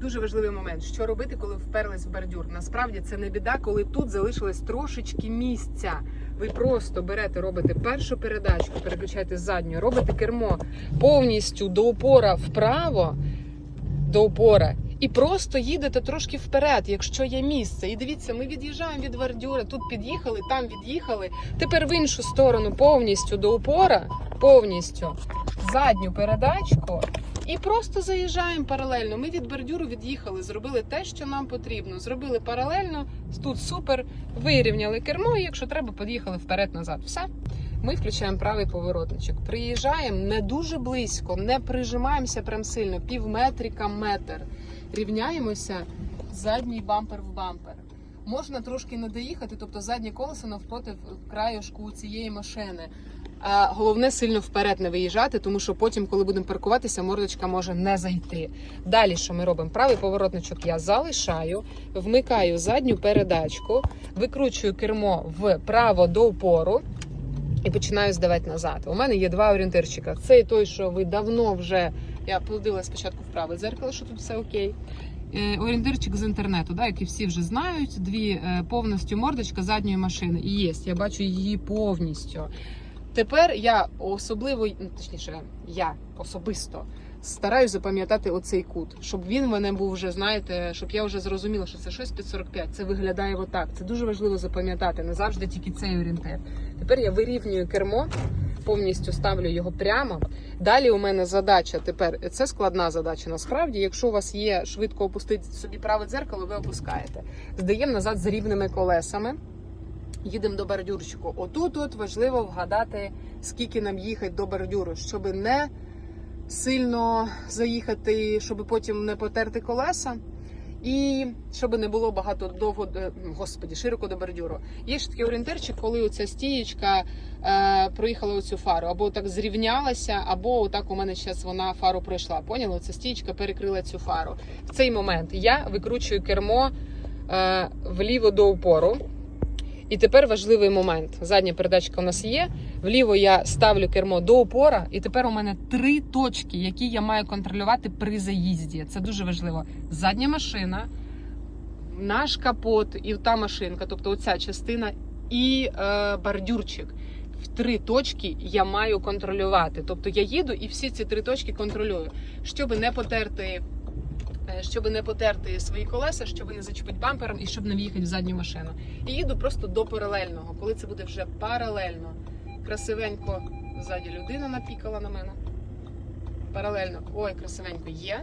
Дуже важливий момент, що робити, коли вперлись в бордюр. Насправді це не біда, коли тут залишилось трошечки місця. Ви просто берете, робите першу передачку, переключаєте з задньої, робите кермо повністю до опора вправо, до опора. І просто їдете трошки вперед, якщо є місце. І дивіться, ми від'їжджаємо від бордюра, тут під'їхали, там від'їхали. Тепер в іншу сторону повністю до опора, повністю задню передачку. І просто заїжджаємо паралельно. Ми від бордюру від'їхали, зробили те, що нам потрібно. Зробили паралельно, тут супер, вирівняли кермо, і якщо треба, під'їхали вперед-назад. Все. Ми включаємо правий поворотничок. Приїжджаємо не дуже близько, не прижимаємося прям сильно, пів метрика, метр. Рівняємося задній бампер в бампер. Можна трошки не доїхати, тобто заднє колесо навпроти краюшку цієї машини. Головне сильно вперед не виїжджати, тому що потім, коли будемо паркуватися, мордочка може не зайти. Далі, що ми робимо? Правий поворотничок я залишаю, вмикаю задню передачку, викручую кермо вправо до опору і починаю здавати назад. У мене є два орієнтирчика. Цей той, що ви давно вже я плодила спочатку в праве дзеркало, що тут все окей. Е, Орієнтирчик з інтернету, да, який всі вже знають. Дві е, повністю мордочка задньої машини. І є, я бачу її повністю. Тепер я особливо, ну, точніше, я особисто стараюсь запам'ятати оцей кут, щоб він мене був вже, знаєте, щоб я вже зрозуміла, що це щось під 45. Це виглядає отак. Це дуже важливо запам'ятати. Не завжди тільки цей орієнтир. Тепер я вирівнюю кермо, повністю ставлю його прямо. Далі у мене задача тепер це складна задача. Насправді, якщо у вас є швидко опустити собі праве дзеркало, ви опускаєте. Здаємо назад з рівними колесами. Їдемо до бордюрчику. Отут от важливо вгадати, скільки нам їхати до бордюру, щоб не сильно заїхати, щоб потім не потерти колеса. І щоб не було багато довго, е, господі, широко до бордюру. Є ще такий орієнтирчик, коли оця стієчка е, проїхала оцю фару, або так зрівнялася, або отак у мене зараз вона фару пройшла. Поняли? Ця стієчка перекрила цю фару. В цей момент я викручую кермо е, вліво до упору. І тепер важливий момент. Задня передачка у нас є. Вліво я ставлю кермо до опора, і тепер у мене три точки, які я маю контролювати при заїзді. Це дуже важливо. Задня машина, наш капот і та машинка, тобто оця частина, і е, бордюрчик. В три точки я маю контролювати. Тобто я їду і всі ці три точки контролюю, щоб не потерти. Е, Щоб не потерти свої колеса, щоб не зачепити бампером і щоб не в'їхати в задню машину. І їду просто до паралельного, коли це буде вже паралельно. Красивенько ззаді людина напікала на мене. Паралельно. Ой, красивенько є.